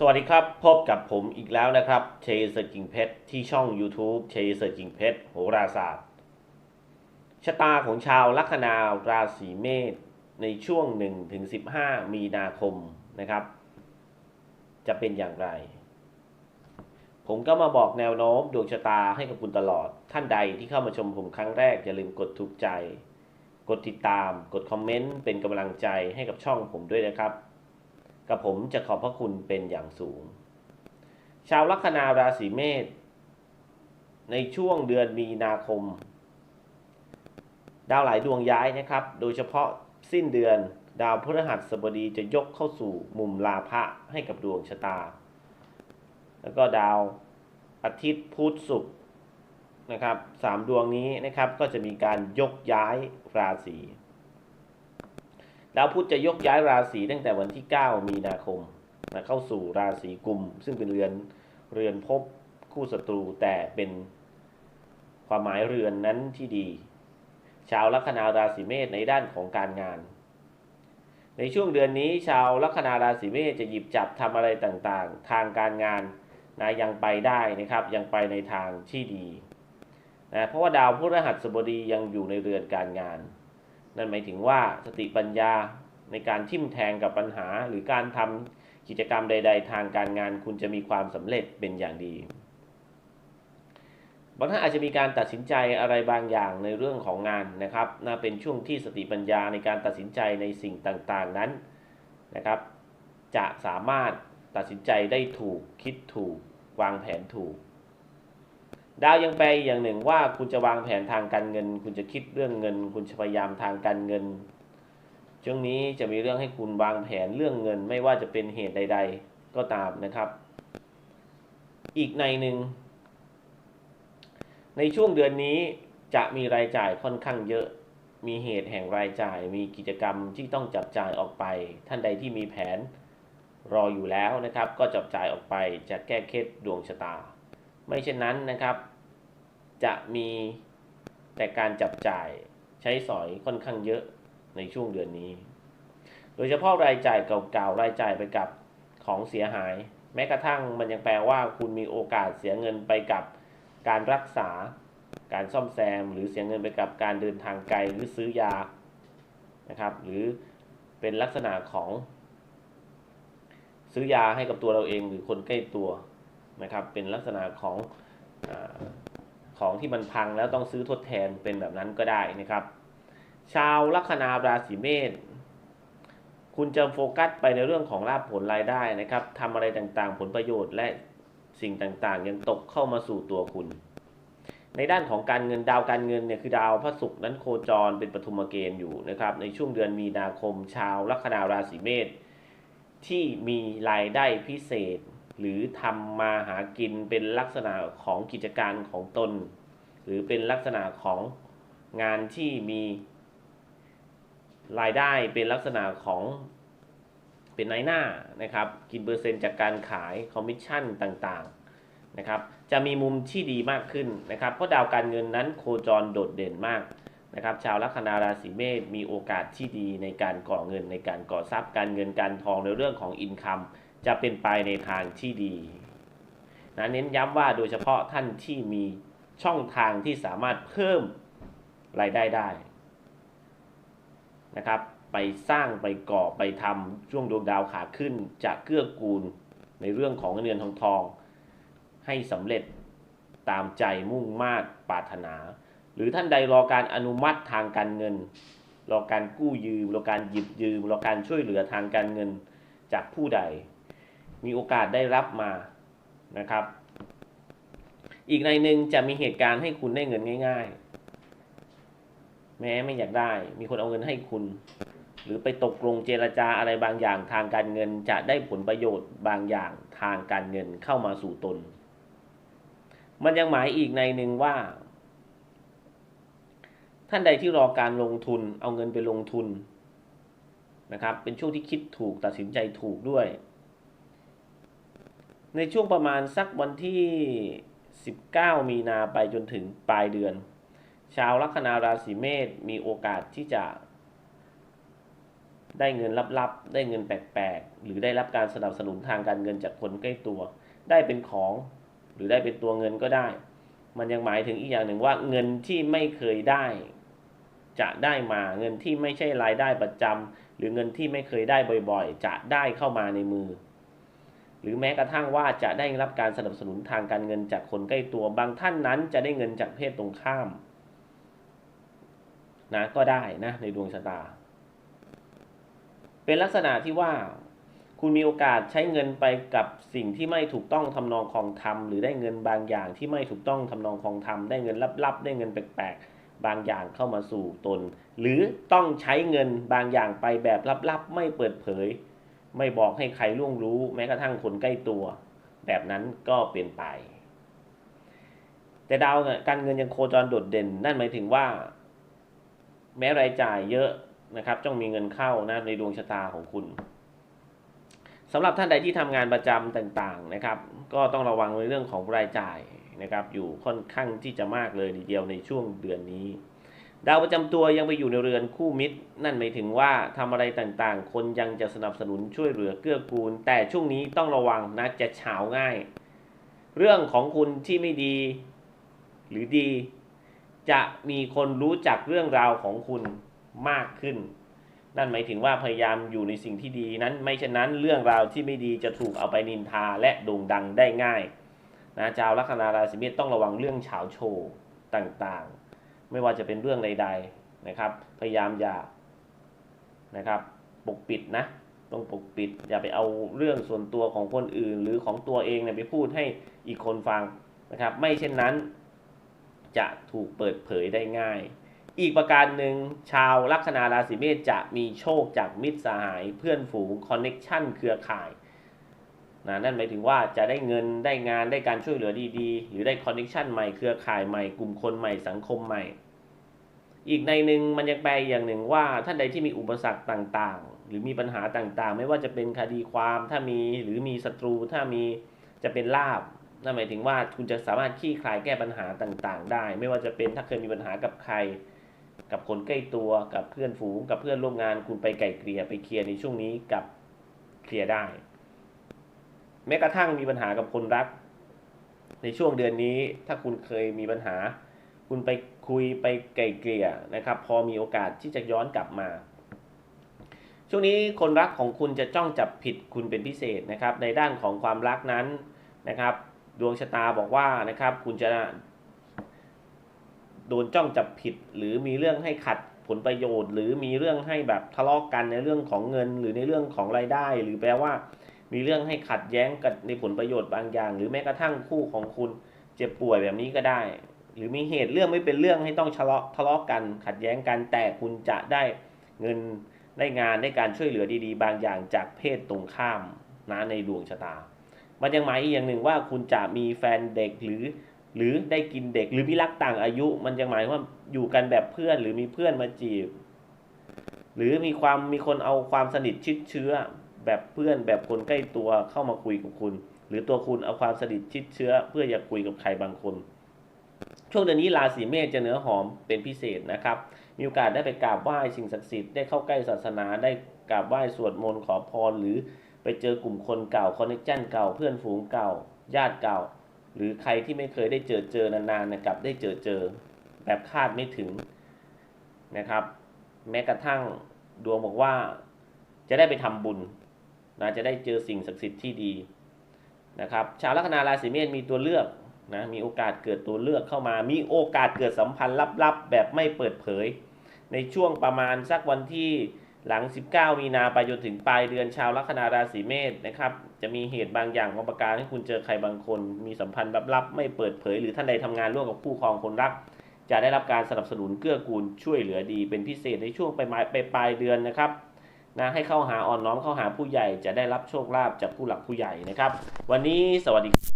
สวัสดีครับ พบกับผมอีกแล้วนะครับเชยเซอร์จิงเพชรที่ช่อง YouTube เชยเซอร์จิงเพชรโหราศาสตร์ชะตาของชาวลัคนาราศีเมษในช่วง 1-15 มีนาคมนะครับ จะเป็นอย่างไร ผมก็มาบอกแนวโน้มดวงชะตาให้กับคุณตลอด ท่านใดที่เข้ามาชมผมครั้งแรก อย่าลืมกดถูกใจ กดติดตาม กดคอมเมนต์เป็นกำลังใจให้กับช่องผมด้วยนะครับ กับผมจะขอบพระคุณเป็นอย่างสูง ชาวลัคนาราศีเมษในช่วงเดือนมีนาคม ดาวหลายดวงย้ายนะครับ โดยเฉพาะสิ้นเดือนดาวพฤหัสบดีจะยกเข้าสู่มุมลาภะให้กับดวงชะตา แล้วก็ดาวอาทิตย์พุธศุกร์นะครับสามดวงนี้นะครับก็จะมีการยกย้ายราศี ดาวพุธจะยกย้ายราศีตั้งแต่วันที่ 9 มีนาคมนะเข้าสู่ราศีกุม ซึ่งเป็นเรือนเรือนภพคู่ศัตรูแต่เป็นความหมายเรือนนั้นที่ดี ชาวลัคนาราศีเมษในด้านของการงาน ในช่วงเดือนนี้ ชาวลัคนาราศีเมษจะหยิบจับทำอะไรต่างๆ ทางการงานนะยังไปได้นะครับ ยังไปในทางที่ดีนะเพราะว่าดาวพฤหัสบดียังอยู่ในเรือนการงาน นั่นหมายถึงว่าสติปัญญาในการทิ่มแทงกับปัญหา หรือการทำกิจกรรมใด ๆ ทางการงานคุณจะมีความสำเร็จเป็นอย่างดีบางท่านอาจจะมีการตัดสินใจอะไรบางอย่างในเรื่องของงานนะครับน่าเป็นช่วงที่สติปัญญาในการตัดสินใจในสิ่งต่างๆนั้นนะครับ จะสามารถตัดสินใจได้ถูกคิดถูกวางแผนถูก ดาวยังแปลอย่างหนึ่งว่าคุณจะวางแผนทางการเงิน คุณจะคิดเรื่องเงิน คุณจะพยายามทางการเงิน ช่วงนี้จะมีเรื่องให้คุณวางแผนเรื่องเงิน ไม่ว่าจะเป็นเหตุใด ๆ ก็ตามนะครับ อีกในหนึ่งในช่วงเดือนนี้จะมีรายจ่ายค่อนข้างเยอะ มีเหตุแห่งรายจ่าย มีกิจกรรมที่ต้องจับจ่ายออกไป ท่านใดที่มีแผนรออยู่แล้วนะครับ ก็จับจ่ายออกไปจะแก้เคล็ดดวงชะตา ไม่เช่นนั้นนะครับ จะมีแต่การจับจ่ายใช้สอยค่อนข้างเยอะในช่วงเดือนนี้ โดยเฉพาะรายจ่ายเก่าๆรายจ่ายไปกับของเสียหาย แม้กระทั่งมันยังแปลว่าคุณมีโอกาสเสียเงินไปกับการรักษา การซ่อมแซม หรือเสียเงินไปกับการเดินทางไกลหรือซื้อยานะครับ หรือเป็นลักษณะของ ซื้อยาให้กับตัวเราเองหรือคนใกล้ตัว นะครับ เป็นลักษณะของอของที่มันพังแล้วต้องซื้อทดแทนเป็นแบบนั้นก็ได้นะครับ ชาวลัคนาราศีเมษคุณจะโฟกัสไปในเรื่องของลาภผลรายได้นะครับทำอะไรต่างๆ ผลประโยชน์และสิ่งต่างๆ ยังตกเข้ามาสู่ตัวคุณ ในด้านของการเงินดาวการเงินเนี่ยคือดาวพระศุกร์นั้นโคจรเป็นปฐุมเกณฑ์อยู่นะครับ ในช่วงเดือนมีนาคมชาวลัคนาราศีเมษที่มีรายได้พิเศษ หรือทำมาหากินเป็นลักษณะของกิจการของตน หรือเป็นลักษณะของงานที่มีรายได้เป็นลักษณะของเป็นนายหน้านะครับ กินเปอร์เซ็นต์จากการขายคอมมิชชั่นต่างๆนะครับ จะมีมุมที่ดีมากขึ้นนะครับ เพราะดาวการเงินนั้นโคจรโดดเด่นมากนะครับ ชาวลัคนาราศีเมษมีโอกาสที่ดีในการก่อเงินในการก่อทรัพย์การเงินการทองในเรื่องของอินคัม จะเป็นไปในทางที่ดีนะเน้นย้ำว่าโดยเฉพาะท่านที่มีช่องทางที่สามารถเพิ่มรายได้ได้นะครับ ไปสร้างไปก่อไปทำช่วงดวงดาวขาขึ้นจะเกื้อกูลในเรื่องของเงินเดือนทองทอง ให้สำเร็จตามใจมุ่งมา่ปรารถนา หรือท่านใดรอการอนุมัติทางการเงิน รอการกู้ยืมรอการหยิบยืมรอการช่วยเหลือทางการเงินจากผู้ใด มีโอกาสได้รับมานะครับ อีกในหนึ่งจะมีเหตุการณ์ให้คุณได้เงินง่าย ๆ แม้ไม่อยากได้ มีคนเอาเงินให้คุณ หรือไปตกลงเจรจาอะไรบางอย่างทางการเงินจะได้ผลประโยชน์บางอย่างทางการเงินเข้ามาสู่ตน มันยังหมายอีกในหนึ่งว่าท่านใดที่รอการลงทุนเอาเงินไปลงทุนนะครับ เป็นช่วงที่คิดถูกตัดสินใจถูกด้วย ในช่วงประมาณสักวันที่ 19 มีนาไปจนถึงปลายเดือน ชาวลัคนาราศีเมษมีโอกาสที่จะ ได้เงินลับๆ ได้เงินแปลกๆ หรือได้รับการสนับสนุนทางการเงินจากคนใกล้ตัว ได้เป็นของ หรือได้เป็นตัวเงินก็ได้ มันยังหมายถึงอีกอย่างหนึ่งว่าเงินที่ไม่เคยได้ จะได้มาเงินที่ไม่ใช่รายได้ประจำหรือเงินที่ไม่เคยได้บ่อยๆ จะได้เข้ามาในมือ หรือแม้กระทั่งว่าจะได้รับการสนับสนุนทางการเงินจากคนใกล้ตัว บางท่านนั้นจะได้เงินจากเพศตรงข้ามนะก็ได้นะในดวงชะตา เป็นลักษณะที่ว่า คุณมีโอกาสใช้เงินไปกับสิ่งที่ไม่ถูกต้องทำนองคลองธรรมหรือได้เงินบางอย่างที่ไม่ถูกต้องทำนองคลองธรรมได้เงินลับๆ ได้เงินแปลกๆ บางอย่างเข้ามาสู่ตน หรือต้องใช้เงินบางอย่างไปแบบลับๆ ไม่เปิดเผย ไม่บอกให้ใครล่วงรู้แม้กระทั่งคนใกล้ตัว แบบนั้นก็เป็นไป แต่ดาวการเงินยังโคจรโดดเด่น นั่นหมายถึงว่า แม้รายจ่ายเยอะนะครับต้องมีเงินเข้านะในดวงชะตาของคุณสำหรับท่านใดที่ทำงานประจำต่างๆนะครับ ก็ต้องระวังในเรื่องของรายจ่ายนะครับ อยู่ค่อนข้างที่จะมากเลยทีเดียวในช่วงเดือนนี้ ดาวประจำตัวยังไปอยู่ในเรือนคู่มิตร นั่นหมายถึงว่าทำอะไรต่างๆ คนยังจะสนับสนุนช่วยเหลือเกื้อกูล แต่ช่วงนี้ต้องระวังนะจะเฉาง่าย เรื่องของคุณที่ไม่ดี หรือดี จะมีคนรู้จักเรื่องราวของคุณมากขึ้น นั่นหมายถึงว่าพยายามอยู่ในสิ่งที่ดีนั้น ไม่เช่นนั้นเรื่องราวที่ไม่ดีจะถูกเอาไปนินทาและโด่งดังได้ง่ายนะชาวลัคนาราศีเมษต้องระวังเรื่องเฉาโชว์ต่างๆ ไม่ว่าจะเป็นเรื่องใด ๆนะครับ พยายามอย่านะครับปกปิดนะต้องปกปิด อย่าไปเอาเรื่องส่วนตัวของคนอื่น หรือของตัวเองเนี่ยไปพูดให้อีกคนฟังนะครับ ไม่เช่นนั้น จะถูกเปิดเผยได้ง่าย อีกประการหนึ่งชาวลัคนาราศีเมษจะมีโชคจากมิตรสหายเพื่อนฝูงคอนเน็ชันเครือข่าย นะนั่นหมายถึงว่าจะได้เงินได้งานได้การช่วยเหลือดีๆ หรือได้คอนเน็ชันใหม่เครือข่ายใหม่กลุ่มคนใหม่สังคมใหม่ อีกในหนึ่งมันยังแปลอย่างหนึ่งว่าท่านใดที่มีอุปสรรคต่างๆ หรือมีปัญหาต่างๆ ไม่ว่าจะเป็นคดีความถ้ามีหรือมีศัตรูถ้ามีจะเป็นลาบนั่นหมายถึงว่าคุณจะสามารถคลี่คลายแก้ปัญหาต่างๆ ได้ ไม่ว่าจะเป็นถ้าเคยมีปัญหากับใคร กับคนใกล้ตัวกับเพื่อนฝูง กับเพื่อนร่วมงานคุณไปไกลเกลี่ยไปเคลียร์ในช่วงนี้กับเคลียร์ได้ แม้กระทั่งมีปัญหากับคนรัก ในช่วงเดือนนี้ถ้าคุณเคยมีปัญหา คุณไปคุยไปไกลเกลี่ยนะครับ พอมีโอกาสที่จะย้อนกลับมา ช่วงนี้คนรักของคุณจะจ้องจับผิดคุณเป็นพิเศษนะครับ ในด้านของความรักนั้นนะครับ ดวงชะตาบอกว่านะครับ คุณจะโดนจ้องจับผิดหรือมีเรื่องให้ขัดผลประโยชน์ หรือมีเรื่องให้แบบทะเลาะกกันในเรื่องของเงิน หรือในเรื่องของรายได้ หรือแปลว่า มีเรื่องให้ขัดแย้งกันในผลประโยชน์บางอย่าง หรือแม้กระทั่งคู่ของคุณเจ็บป่วยแบบนี้ก็ได้ หรือมีเหตุเรื่องไม่เป็นเรื่องให้ต้องทะเลาะทะเลาะกัน ขัดแย้งกันแต่คุณจะได้เงินได้งานได้การช่วยเหลือดีๆ บางอย่างจากเพศตรงข้ามนะในดวงชะตา มันยังหมายอีกอย่างหนึ่งว่าคุณจะมีแฟนเด็กหรือ หรือได้กินเด็กหรือมีรักต่างอายุ มันยังหมายว่าอยู่กันแบบเพื่อนหรือมีเพื่อนมาจีบ หรือมีความมีคนเอาความสนิทชิดเชื้อ แบบเพื่อนแบบคนใกล้ตัวเข้ามาคุยกับคุณ หรือตัวคุณเอาความสนิทชิดเชื้อ เพื่ออยากคุยกับใครบางคน ช่วงเดือนนี้ราศีเมษจะเนื้อหอมเป็นพิเศษนะครับ มีโอกาสได้ไปกราบไหว้สิ่งศักดิ์สิทธิ์ได้เข้าใกล้ศาสนาได้กราบไหว้สวดมนต์ขอพรหรือไปเจอกลุ่มคนเก่าคอนเนคชั่นเก่าเพื่อนฝูงเก่า ญาติเก่า หรือใครที่ไม่เคยได้เจอเจอนานๆนะครับได้เจอเจอแบบคาดไม่ถึงนะครับ แม้กระทั่งดวงบอกว่าจะได้ไปทำบุญ นะจะได้เจอสิ่งศักดิ์สิทธิ์ที่ดีนะครับชาวลัคนาราศีเมษมีตัวเลือกนะมีโอกาสเกิดตัวเลือกเข้ามา มีโอกาสเกิดสัมพันธ์ลับๆ แบบไม่เปิดเผย ในช่วงประมาณสักวันที่หลัง 19 มีนาไปจนถึงปลายเดือนชาวลัคนาราศีเมษนะครับ จะมีเหตุบางอย่างบางประการให้คุณเจอใครบางคน มีสัมพันธ์ลับๆ ไม่เปิดเผย หรือท่านใดทำงานร่วมกับคู่ครองคนรัก จะได้รับการสนับสนุนเกื้อกูลช่วยเหลือดีเป็นพิเศษในช่วงปลายปลายปลายเดือนนะครับ นะให้เข้าหาอ่อนน้อมเข้าหาผู้ใหญ่จะได้รับโชคลาภจากผู้หลักผู้ใหญ่นะครับ วันนี้สวัสดี